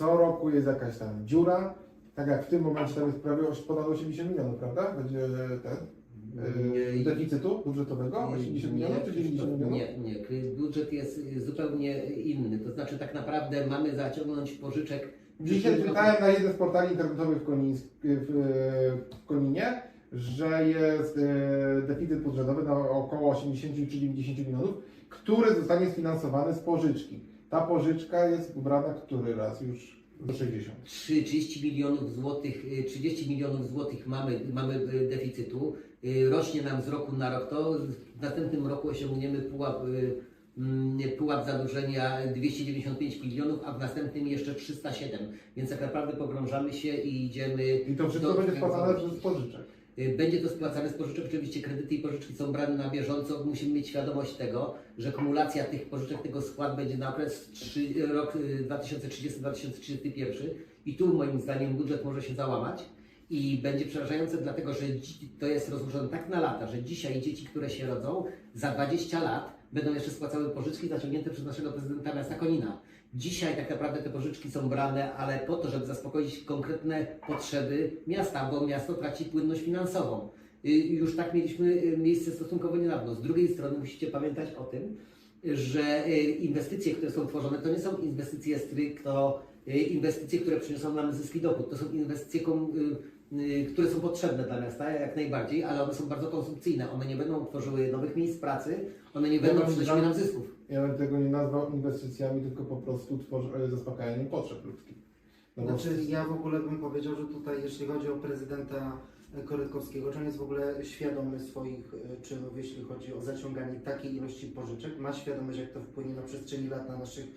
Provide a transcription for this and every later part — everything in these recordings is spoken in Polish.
Co roku jest jakaś tam dziura, tak jak w tym momencie tam jest prawie oś- ponad 80 milionów, prawda? Będzie ten yy, deficytu budżetowego? 80 milionów czy 90 milionów? Nie, nie. Budżet jest zupełnie inny. To znaczy tak naprawdę mamy zaciągnąć pożyczek. Dzisiaj czytałem na jednym z portali internetowych w, Konińsk, w, w Koninie, że jest e, deficyt budżetowy na około 80 czy 90 milionów, który zostanie sfinansowany z pożyczki. Ta pożyczka jest ubrana który raz już do 60. 30 milionów złotych, y, 30 milionów złotych mamy, mamy y, deficytu. Y, Rośnie nam z roku na rok to. W następnym roku osiągniemy pułap, y, mm, pułap zadłużenia 295 milionów, a w następnym jeszcze 307. Więc tak naprawdę pogrążamy się i idziemy. I to wszystko do- będzie spłacane przez pożyczek. Y, Będzie to spłacane z pożyczek. Oczywiście kredyty i pożyczki są brane na bieżąco. Musimy mieć świadomość tego, że kumulacja tych pożyczek, tego skład będzie na okres 3, rok y, 2030-2031 i tu moim zdaniem budżet może się załamać i będzie przerażające, dlatego że to jest rozłożone tak na lata, że dzisiaj dzieci, które się rodzą, za 20 lat będą jeszcze spłacały pożyczki zaciągnięte przez naszego prezydenta miasta Konina. Dzisiaj tak naprawdę te pożyczki są brane, ale po to, żeby zaspokoić konkretne potrzeby miasta, bo miasto traci płynność finansową. Y, Już tak mieliśmy y, miejsce stosunkowo niedawno. Z drugiej strony musicie pamiętać o tym, że y, inwestycje, które są tworzone, to nie są inwestycje stricto, inwestycje, które przyniosą nam zyski i dochód. To są inwestycje, y, y, które są potrzebne dla miasta, jak najbardziej, ale one są bardzo konsumpcyjne. One nie będą tworzyły nowych miejsc pracy, one nie Ja będą przynosiły nam zysków. Ja bym tego nie nazwał inwestycjami, tylko po prostu tworzy, e, zaspokajaniem potrzeb ludzkich. No bo Znaczy ja w ogóle bym powiedział, że tutaj jeśli chodzi o prezydenta e, Korytkowskiego, czy on jest w ogóle świadomy swoich e, czynów, jeśli chodzi o zaciąganie takiej ilości pożyczek, ma świadomość jak to wpłynie na przestrzeni lat na naszych e,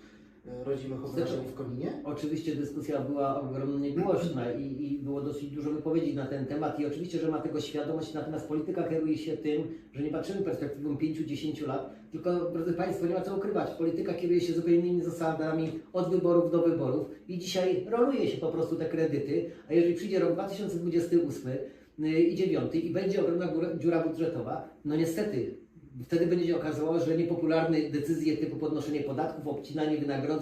rodzimych obywateli w Koninie? Oczywiście dyskusja była ogromnie głośna i, i było dosyć dużo wypowiedzi na ten temat i oczywiście, że ma tego świadomość, natomiast polityka kieruje się tym, że nie patrzymy perspektywą 5-10 lat, tylko drodzy Państwo, nie ma co ukrywać, polityka kieruje się zupełnie innymi zasadami od wyborów do wyborów i dzisiaj roluje się po prostu te kredyty, a jeżeli przyjdzie rok 2028 y, i 9 i będzie ogromna dziura budżetowa, no niestety Wtedy będzie się okazało, że niepopularne decyzje typu podnoszenie podatków, obcinanie wynagrodzeń,